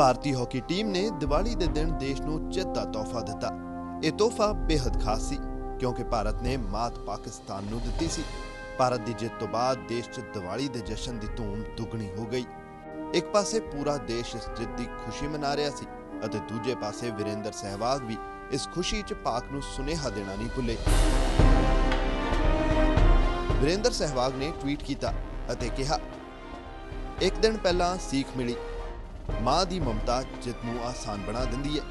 ਭਾਰਤੀ hockey team ਨੇ ਦੀਵਾਲੀ ਦੇ ਦਿਨ ਦੇਸ਼ ਨੂੰ ਜਿੱਤ ਦਾ ਤੋਹਫਾ ਦਿੱਤਾ। ਇਹ ਤੋਹਫਾ ਬੇहद ਖਾਸ ਸੀ, ਕਿਉਂਕਿ ਭਾਰਤ ਨੇ ਮਾਤ ਪਾਕਿਸਤਾਨ ਨੂੰ ਦਿੱਤੀ ਸੀ। ਭਾਰਤ ਦੀ ਜਿੱਤ ਤੋਂ ਬਾਅਦ ਦੇਸ਼ 'ਚ ਦੀਵਾਲੀ ਦੇ ਜਸ਼ਨ ਦੀ ਧੂਮ ਦੁੱਗਣੀ ਹੋ ਗਈ। ਇੱਕ ਪਾਸੇ ਪੂਰਾ ਦੇਸ਼ ਇਸ ਜਿੱਤ ਦੀ ਖੁਸ਼ੀ ਮਨਾ ਰਿਹਾ ਸੀ ਅਤੇ ਦੂਜੇ ਪਾਸੇ ਵਿਰੇਂਦਰ ਸਹਿਵਾਗ ਵੀ ਇਸ ਖੁਸ਼ੀ 'ਚ ਪਾਕ ਨੂੰ ਸੁਨੇਹਾ ਦੇਣਾ ਨਹੀਂ ਭੁੱਲੇ। ਵਿਰੇਂਦਰ ਸਹਿਵਾਗ ਨੇ ਟਵੀਟ ਕੀਤਾ ਅਤੇ ਕਿਹਾ, ਇੱਕ ਦਿਨ ਪਹਿਲਾਂ ਸੀਖ ਮਿਲੀ। ਮਾਂ ਦੀ ਮਮਤਾ ਜਿੱਤ ਨੂੰ ਆਸਾਨ ਬਣਾ ਦਿੰਦੀ ਹੈ।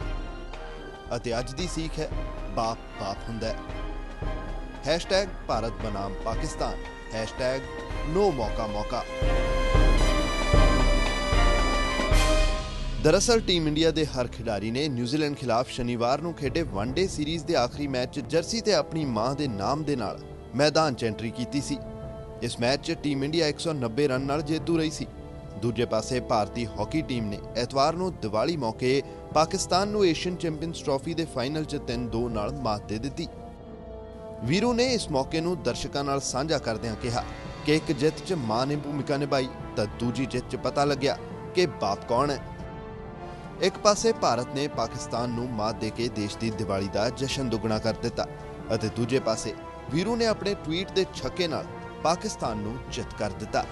ਅਤੇ ਅੱਜ ਦੀ ਸੀਖ ਹੈ, ਬਾਪ ਬਾਪ ਹੁੰਦਾ ਹੈ। ਹੈਸ਼ਟੈਗ ਭਾਰਤ ਬਨਾਮ ਪਾਕਿਸਤਾਨ। ਹੈਸ਼ਟੈਗ ਨੋ ਮੌਕਾ ਮੌਕਾ। ਦਰਅਸਲ ਟੀਮ ਇੰਡੀਆ ਦੇ ਹਰ ਖਿਡਾਰੀ ਨੇ ਨਿਊਜ਼ੀਲੈਂਡ ਖਿਲਾਫ ਸ਼ਨੀਵਾਰ ਨੂੰ ਖੇਡੇ ਵਨਡੇ ਸੀਰੀਜ਼ ਦੇ ਆਖਰੀ ਮੈਚ 'ਚ ਜਰਸੀ ਤੇ ਆਪਣੀ ਮਾਂ ਦੇ ਨਾਮ ਦੇ ਨਾਲ ਮੈਦਾਨ 'ਚ ਐਂਟਰੀ ਕੀਤੀ ਸੀ। ਇਸ ਮੈਚ 'ਚ ਟੀਮ ਇੰਡੀਆ 190 ਰਨ ਨਾਲ ਜੇਤੂ ਰਹੀ ਸੀ। ਦੂਜੇ ਪਾਸੇ ਭਾਰਤੀ ਹਾਕੀ ਟੀਮ ਨੇ ਐਤਵਾਰ ਨੂੰ ਦੀਵਾਲੀ ਮੌਕੇ ਪਾਕਿਸਤਾਨ ਨੂੰ ਏਸ਼ੀਅਨ ਚੈਂਪੀਅਨਸ ਟਰਾਫੀ ਦੇ ਫਾਈਨਲ 'ਚ 3-2 ਨਾਲ ਮਾਤ ਦੇ ਦਿੱਤੀ। ਵੀਰੂ ਨੇ ਇਸ ਮੌਕੇ ਨੂੰ ਦਰਸ਼ਕਾਂ ਨਾਲ ਸਾਂਝਾ ਕਰਦਿਆਂ ਕਿਹਾ ਕਿ ਇੱਕ ਜਿੱਤ 'ਚ ਮਾਂ ਨੇ ਭੂਮਿਕਾ ਨਿਭਾਈ ਤਾਂ ਦੂਜੀ ਜਿੱਤ 'ਚ ਪਤਾ ਲੱਗਿਆ ਕਿ ਬਾਪ ਕੌਣ ਹੈ। ਇੱਕ ਪਾਸੇ ਭਾਰਤ ਨੇ ਪਾਕਿਸਤਾਨ ਨੂੰ ਮਾਤ ਦੇ ਕੇ ਦੇਸ਼ ਦੀ ਦੀਵਾਲੀ ਦਾ ਜਸ਼ਨ ਦੁੱਗਣਾ ਕਰ ਦਿੱਤਾ ਅਤੇ ਦੂਜੇ ਪਾਸੇ ਵੀਰੂ ਨੇ ਆਪਣੇ ਟਵੀਟ ਦੇ ਛੱਕੇ ਨਾਲ ਪਾਕਿਸਤਾਨ ਨੂੰ ਜਿੱਤ ਕਰ ਦਿੱਤਾ।